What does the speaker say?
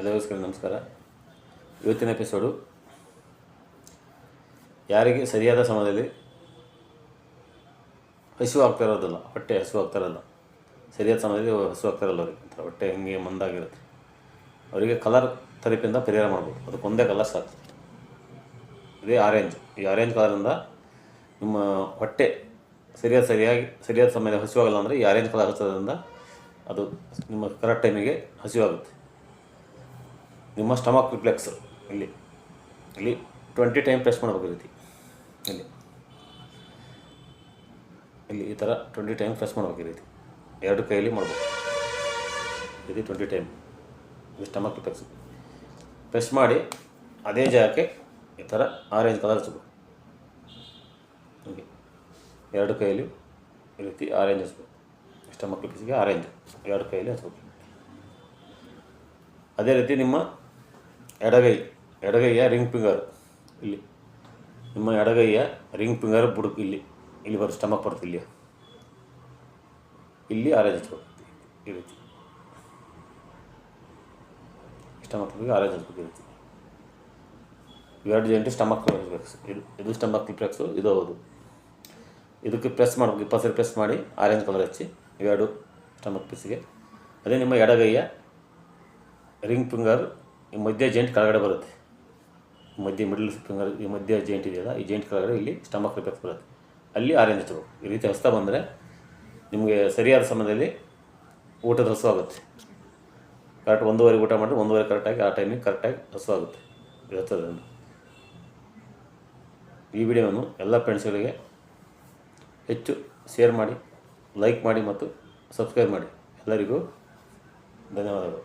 ಎಲ್ಲರಿಗೂ ನಮಸ್ಕಾರ. ಇವತ್ತಿನ ಎಪಿಸೋಡು ಯಾರಿಗೆ ಸರಿಯಾದ ಸಮಯದಲ್ಲಿ ಹಸಿವು ಆಗ್ತಾ ಇರೋದಿಲ್ಲ, ಹೊಟ್ಟೆ ಹಸಿವು ಆಗ್ತಾ ಸರಿಯಾದ ಸಮಯದಲ್ಲಿ ಹಸಿವು ಆಗ್ತಾ ಇರಲ್ಲ ಅವ್ರಿಗೆ. ಹೊಟ್ಟೆ ಹಿಂಗೆ ಮಂದಾಗಿರುತ್ತೆ. ಅವರಿಗೆ ಕಲರ್ ಥೆರಪಿಯಿಂದ ಪರಿಹಾರ ಮಾಡ್ಬೋದು. ಅದಕ್ಕೆ ಒಂದೇ ಕಲರ್ ಸಾಕು. ಇದೇ ಆರೆಂಜ್ ಈ ಆರೆಂಜ್ ಕಲರಿಂದ ನಿಮ್ಮ ಹೊಟ್ಟೆ ಸರಿಯಾದ ಸರಿಯಾಗಿ, ಸರಿಯಾದ ಸಮಯದಲ್ಲಿ ಹಸಿವಾಗಲ್ಲ ಅಂದರೆ ಈ ಆರೆಂಜ್ ಕಲರ್ ಹಚ್ಚೋದ್ರಿಂದ ಅದು ನಿಮ್ಮ ಕರೆಕ್ಟ್ ಟೈಮಿಗೆ ಹಸಿವಾಗುತ್ತೆ ನಿಮ್ಮ ಸ್ಟಮಕ್ ರಿಫ್ಲೆಕ್ಸ್ ಇಲ್ಲಿ ಇಲ್ಲಿ ಟ್ವೆಂಟಿ ಟೈಮ್ ಪ್ರೆಸ್ ಮಾಡಬೇಕು ರೀತಿ. ಇಲ್ಲಿ. ಇಲ್ಲಿ ಈ ಥರ ಟ್ವೆಂಟಿ ಟೈಮ್ ಪ್ರೆಸ್ ಮಾಡಬೇಕು ರೀತಿ. ಎರಡು ಕೈಯಲ್ಲಿ ಮಾಡ್ಬೇಕು. ಇದು ಟ್ವೆಂಟಿ ಟೈಮ್ ಇದು ಸ್ಟಮಕ್ ರಿಫ್ಲೆಕ್ಸ್ ಪ್ರೆಸ್ ಮಾಡಿ ಅದೇ ಜಾಗಕ್ಕೆ ಈ ಥರ ಆರೆಂಜ್ ಕಲರ್ ಹಚ್ಬೇಕು. ಹೀಗೆ. ಎರಡು ಕೈಯಲ್ಲಿ ಈ ರೀತಿ ಆರೆಂಜ್ ಹಚ್ಬೇಕು. ಸ್ಟಮಕ್ ರಿಫ್ಲೆಕ್ಸ್ಗೆ ಆರೆಂಜ್ ಎರಡು ಕೈಯಲ್ಲಿ ಹಚ್ಬೇಕು. ಅದೇ ರೀತಿ ನಿಮ್ಮ ಎಡಗೈ, ಎಡಗೈಯ ರಿಂಗ್ ಫಿಂಗರ್ ಇಲ್ಲಿ. ನಿಮ್ಮ ಎಡಗೈಯ ರಿಂಗ್ ಫಿಂಗರ್ ಬುಡುಕು ಇಲ್ಲಿ ಇಲ್ಲಿ ಬರೋ ಸ್ಟಮಕ್ ಬರುತ್ತೆ ಇಲ್ಲಿ ಇಲ್ಲಿ ಆರೇಜ್ ಈ ರೀತಿ. ಸ್ಟಮಕ್ ಆರೇಜ್ ಹಚ್ಬೇಕು ಈ ರೀತಿ. ಎರಡು ಜಂಟಿ ಸ್ಟಮಕ್ ರಿಫ್ಲೆಕ್ಸ್ ಇದು ಇದು ಸ್ಟಮಕ್ ರಿಫ್ಲೆಕ್ಸು ಇದು ಹೌದು. ಇದಕ್ಕೆ ಪ್ರೆಸ್ ಮಾಡಬೇಕು, ಇಪ್ಪತ್ತು ಸರಿ ಪ್ರೆಸ್ ಮಾಡಿ ಆರೆಂಜ್ ಕಲರ್ ಹಚ್ಚಿ, ಇವೆರಡು ಸ್ಟಮಕ್ ಪೀಸಿಗೆ ಅದೇ ನಿಮ್ಮ ಎಡಗೈಯ ರಿಂಗ್ ಫಿಂಗರ್ ಈ ಮಧ್ಯ ಜಾಯಿಂಟ್ ಕೆಳಗಡೆ ಬರುತ್ತೆ. ಮಧ್ಯ ಮಿಡಲ್ ಫಿಂಗರ್ ಈ ಮಧ್ಯ ಜಾಯಿಂಟ್ ಇದೆಯಲ್ಲ, ಈ ಜಾಯಿಂಟ್ ಕೆಳಗಡೆ ಇಲ್ಲಿ ಸ್ಟಮಕ್ ರಿಫ್ಲೆಕ್ಸ್ ಬರುತ್ತೆ. ಅಲ್ಲಿ ಆರೆಂಜ್ ಹಚ್ಚಬೇಕು ಈ ರೀತಿ ಹೊಸ ಬಂದರೆ ನಿಮಗೆ ಸರಿಯಾದ ಸಮಯದಲ್ಲಿ ಊಟದ ಹಸು ಆಗುತ್ತೆ. ಕರೆಕ್ಟ್ ಒಂದೂವರೆ ಊಟ ಮಾಡಿದ್ರೆ ಒಂದೂವರೆ ಕರೆಕ್ಟಾಗಿ ಆ ಟೈಮಿಗೆ ಕರೆಕ್ಟಾಗಿ ಹಸು ಆಗುತ್ತೆ. ಇದು ಈ ವಿಡಿಯೋವನ್ನು ಎಲ್ಲ ಫ್ರೆಂಡ್ಸ್ಗಳಿಗೆ ಹೆಚ್ಚು ಶೇರ್ ಮಾಡಿ ಲೈಕ್ ಮಾಡಿ ಮತ್ತು ಸಬ್ಸ್ಕ್ರೈಬ್ ಮಾಡಿ. ಎಲ್ಲರಿಗೂ ಧನ್ಯವಾದಗಳು.